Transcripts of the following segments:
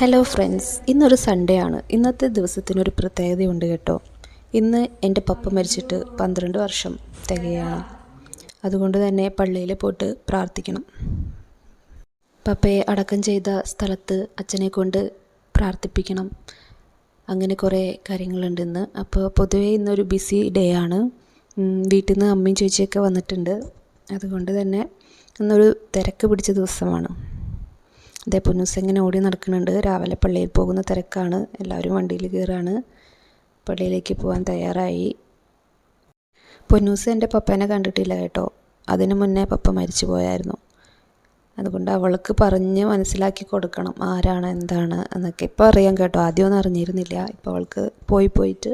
Hello friends ഇന്നൊരു Sunday ആണ്. ഇന്നത്തെ ദിവസത്തിനൊരു പ്രത്യേകതയുണ്ട് കേട്ടോ. ഇന്ന് എന്റെ പപ്പ മരിച്ചിട്ട് പന്ത്രണ്ട് വർഷം തികയാണ്. അതുകൊണ്ട് തന്നെ പള്ളിയിൽ പോയിട്ട് പ്രാർത്ഥിക്കണം. പപ്പയെ അടക്കം ചെയ്ത സ്ഥലത്ത് അച്ഛനെ കൊണ്ട് പ്രാർത്ഥിപ്പിക്കണം. അങ്ങനെ കുറേ കാര്യങ്ങളുണ്ട് ഇന്ന്. അപ്പോൾ പൊതുവേ ഇന്നൊരു ബിസി ഡേ ആണ്. വീട്ടിൽ നിന്ന് അമ്മയും ചേച്ചിയൊക്കെ വന്നിട്ടുണ്ട്. അതുകൊണ്ട് തന്നെ ഇന്നൊരു തിരക്ക് പിടിച്ച ദിവസമാണ്. ഇതേ പൊന്നൂസ് ഇങ്ങനെ ഓടി നടക്കുന്നുണ്ട്. രാവിലെ പള്ളിയിൽ പോകുന്ന തിരക്കാണ്. എല്ലാവരും വണ്ടിയിൽ കയറാണ്. പള്ളിയിലേക്ക് പോകാൻ തയ്യാറായി. പൊന്നൂസ് എന്റെ പപ്പേനെ കണ്ടിട്ടില്ല കേട്ടോ. അതിനു മുന്നേ പപ്പ മരിച്ചു പോയായിരുന്നു. അതുകൊണ്ട് അവൾക്ക് പറഞ്ഞ് മനസ്സിലാക്കി കൊടുക്കണം ആരാണ് എന്താണ് എന്നൊക്കെ ഇപ്പോൾ അറിയാം കേട്ടോ. ആദ്യമൊന്നും അറിഞ്ഞിരുന്നില്ല. ഇപ്പോൾ അവൾക്ക് പോയി പോയിട്ട്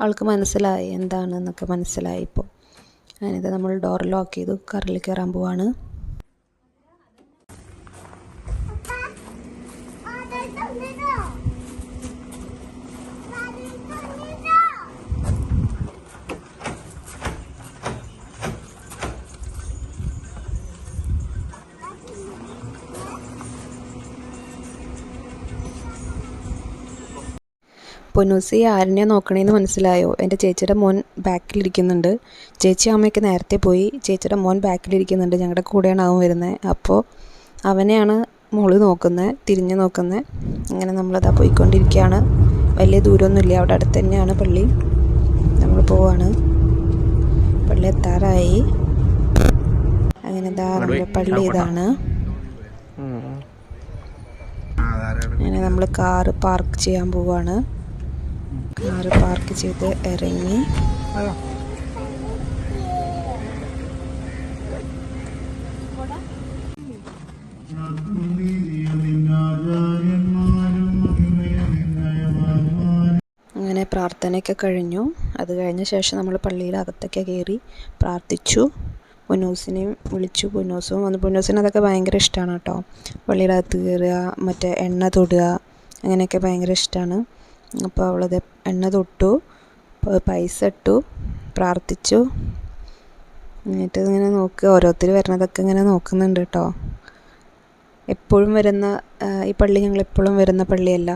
അവൾക്ക് മനസ്സിലായി എന്താണ് എന്നൊക്കെ മനസ്സിലായി ഇപ്പോൾ ഞാനിത് നമ്മൾ ഡോർ ലോക്ക് ചെയ്തു കറിൽ കയറാൻ പോവാണ്. പൊന്നൂസി ആരിനെ നോക്കണേന്ന് മനസ്സിലായോ? എന്റെ ചേച്ചിയുടെ മോൻ ബാക്കിലിരിക്കുന്നുണ്ട്. ചേച്ചി അമ്മയൊക്കെ നേരത്തെ പോയി. ചേച്ചിയുടെ മോൻ ബാക്കിലിരിക്കുന്നുണ്ട്. ഞങ്ങളുടെ കൂടെയാണ് അവൻ വരുന്നത് അപ്പോൾ അവനെയാണ് മോൾ നോക്കുന്നത് തിരിഞ്ഞ് നോക്കുന്നത് അങ്ങനെ നമ്മളതാ പോയിക്കൊണ്ടിരിക്കുകയാണ് വലിയ ദൂരമൊന്നുമില്ല. അവിടെ അടുത്ത് തന്നെയാണ് പള്ളി. നമ്മൾ പോവാണ്. പള്ളി എത്താറായി. അങ്ങനെ ഇതാ നമ്മുടെ പള്ളി ഇതാണ്. അങ്ങനെ നമ്മൾ കാറ് പാർക്ക് ചെയ്യാൻ പോവാണ്. കാറ് പാർക്ക് ചെയ്ത് ഇറങ്ങി. അങ്ങനെ പ്രാർത്ഥനയൊക്കെ കഴിഞ്ഞു. അത് കഴിഞ്ഞ ശേഷം നമ്മൾ പള്ളിയിൽ അകത്തൊക്കെ കയറി പ്രാർത്ഥിച്ചു. പുന്നൂസിനെയും വിളിച്ചു. പുന്നൂസും വന്ന്. പുന്നൂസിന് അതൊക്കെ ഭയങ്കര ഇഷ്ടമാണ് കേട്ടോ. പള്ളിയുടെ അകത്ത് കയറുക മറ്റേ എണ്ണ തൊടുക അങ്ങനെയൊക്കെ ഭയങ്കര ഇഷ്ടമാണ്. അപ്പോൾ അവളത് എണ്ണ തൊട്ടു പൈസ ഇട്ടു പ്രാർത്ഥിച്ചു. എന്നിട്ട് ഇങ്ങനെ നോക്കുക ഓരോരുത്തർ വരുന്നതൊക്കെ ഇങ്ങനെ നോക്കുന്നുണ്ട് കേട്ടോ എപ്പോഴും വരുന്ന ഈ പള്ളി ഞങ്ങൾ എപ്പോഴും വരുന്ന പള്ളിയല്ല.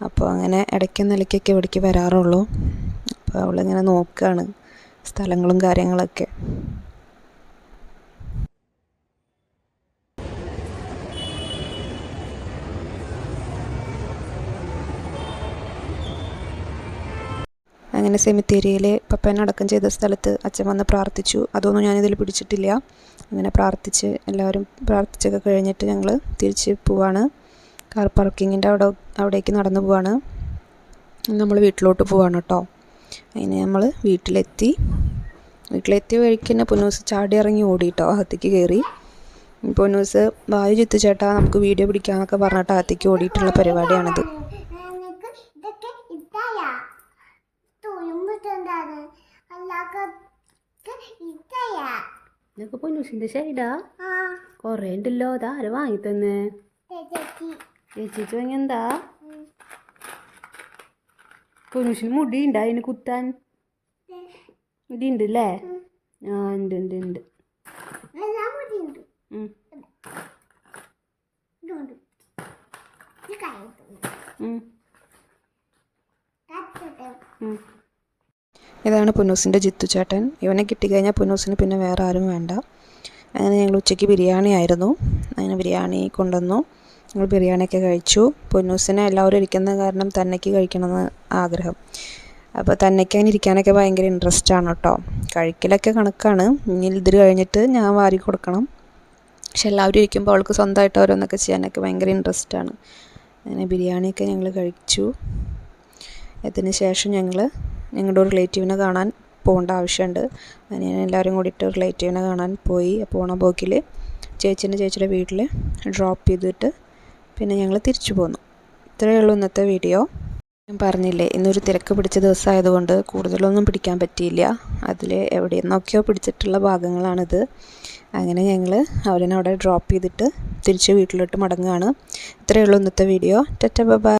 അപ്പോൾ അങ്ങനെ ഇടയ്ക്കും നിലയ്ക്കൊക്കെ ഇവിടേക്ക് വരാറുള്ളൂ. അപ്പോൾ അവളിങ്ങനെ നോക്കുകയാണ് സ്ഥലങ്ങളും കാര്യങ്ങളൊക്കെ. അങ്ങനെ സെമിത്തേരിയയിലെ പപ്പൻ അടക്കം ചെയ്ത സ്ഥലത്ത് അച്ഛൻ വന്ന് പ്രാർത്ഥിച്ചു. അതൊന്നും ഞാനിതിൽ പിടിച്ചിട്ടില്ല. അങ്ങനെ പ്രാർത്ഥിച്ച് എല്ലാവരും പ്രാർത്ഥിച്ചൊക്കെ കഴിഞ്ഞിട്ട് ഞങ്ങൾ തിരിച്ച് പോവാണ്. കാർ പാർക്കിങ്ങിന്റെ അവിടെ അവിടേക്ക് നടന്നു പോവാണ്. നമ്മൾ വീട്ടിലോട്ട് പോവാണ് കേട്ടോ അതിന് നമ്മൾ വീട്ടിലെത്തി. വീട്ടിലെത്തിയ വഴിക്ക് തന്നെ പൊന്നൂസ് ചാടി ഇറങ്ങി ഓടി കേട്ടോ അകത്തേക്ക് കയറി പൊന്നൂസ് വായു ചുത്തു ചേട്ടാ നമുക്ക് വീഡിയോ പിടിക്കാമെന്നൊക്കെ പറഞ്ഞിട്ട് അകത്തേക്ക് ഓടിയിട്ടുള്ള പരിപാടിയാണിത്. ഇതൊക്കെ പൊന്നൂസിന്റെ ഷൈഡാ കൊറേ ഉണ്ടല്ലോ അതാ ആര് വാങ്ങി തന്നെ ചേച്ചി വാങ്ങി എന്താ? പൊന്നൂസിന് മുടി ഉണ്ട് അതിന് കുത്താൻ. മുടി ഉണ്ട് അല്ലേ ആ ഉണ്ട്. ഉണ്ട്. ഉണ്ട് ഉം. ഇതാണ് പുന്നൂസിന്റെ ജിത്തു ചേട്ടൻ. ഇവനെ കിട്ടിക്കഴിഞ്ഞാൽ പുന്നൂസിന് പിന്നെ വേറെ ആരും വേണ്ട. അങ്ങനെ ഞങ്ങൾ ഉച്ചയ്ക്ക് ബിരിയാണി ആയിരുന്നു. അങ്ങനെ ബിരിയാണി കൊണ്ടുവന്നു. ഞങ്ങൾ ബിരിയാണിയൊക്കെ കഴിച്ചു. പുന്നൂസിനെ എല്ലാവരും ഇരിക്കുന്ന കാരണം തന്നയ്ക്ക് കഴിക്കണമെന്ന് ആഗ്രഹം. അപ്പോൾ തന്നയ്ക്ക് അങ്ങനെ ഇരിക്കാനൊക്കെ ഭയങ്കര ഇൻട്രസ്റ്റ് ആണ് കേട്ടോ. കഴിക്കലൊക്കെ കണക്കാണ്. ഇനി ഇതിൽ കഴിഞ്ഞിട്ട് ഞാൻ വാരി കൊടുക്കണം. പക്ഷെ എല്ലാവരും ഇരിക്കുമ്പോൾ അവൾക്ക് സ്വന്തമായിട്ട് ഓരോന്നൊക്കെ ചെയ്യാനൊക്കെ ഭയങ്കര ഇൻട്രസ്റ്റ് ആണ്. അങ്ങനെ ബിരിയാണിയൊക്കെ ഞങ്ങൾ കഴിച്ചു. അതിന് ശേഷം ഞങ്ങൾ ഞങ്ങളുടെ ഒരു റിലേറ്റീവിനെ കാണാൻ പോകേണ്ട ആവശ്യമുണ്ട്. അങ്ങനെ എല്ലാവരും കൂടിയിട്ട് റിലേറ്റീവിനെ കാണാൻ പോയി. പോണ പോക്കിൽ ചേച്ചീന്റെ ചേച്ചിയുടെ വീട്ടിൽ ഡ്രോപ്പ് ചെയ്തിട്ട് പിന്നെ ഞങ്ങൾ തിരിച്ചു പോന്നു. ഇത്രയേ ഉള്ളൂ ഇന്നത്തെ വീഡിയോ. ഞാൻ പറഞ്ഞില്ലേ ഇന്നൊരു തിരക്ക് പിടിച്ച ദിവസമായതുകൊണ്ട് കൂടുതലൊന്നും പിടിക്കാൻ പറ്റിയില്ല. അതിൽ എവിടെ നിന്നൊക്കെയോ പിടിച്ചിട്ടുള്ള ഭാഗങ്ങളാണിത്. അങ്ങനെ ഞങ്ങൾ അവരനെ അവിടെ ഡ്രോപ്പ് ചെയ്തിട്ട് തിരിച്ച് വീട്ടിലോട്ട് മടങ്ങുകയാണ്. ഇത്രയേ ഉള്ളൂ ഇന്നത്തെ വീഡിയോ. ടെറ്റ ബൈ.